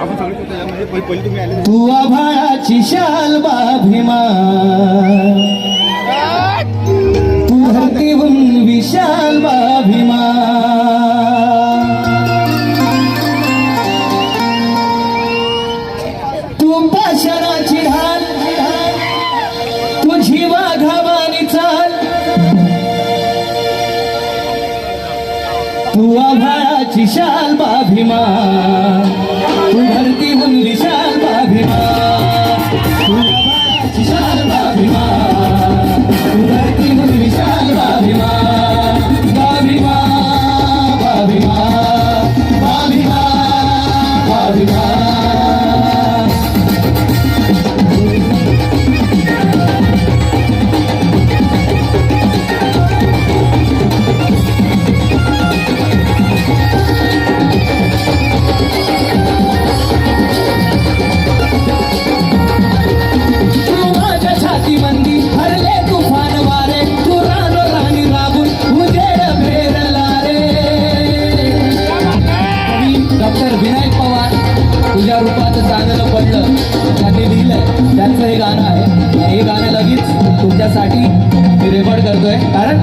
आपण सगळे तुम्ही आले तू आभाळाची शाल बाभिमा तू आभाळाची शाल बाभिमा त्यांचं हे गाणं आहे. हे गाणं लगेच तुमच्यासाठी मी रेकॉर्ड करतोय. कारण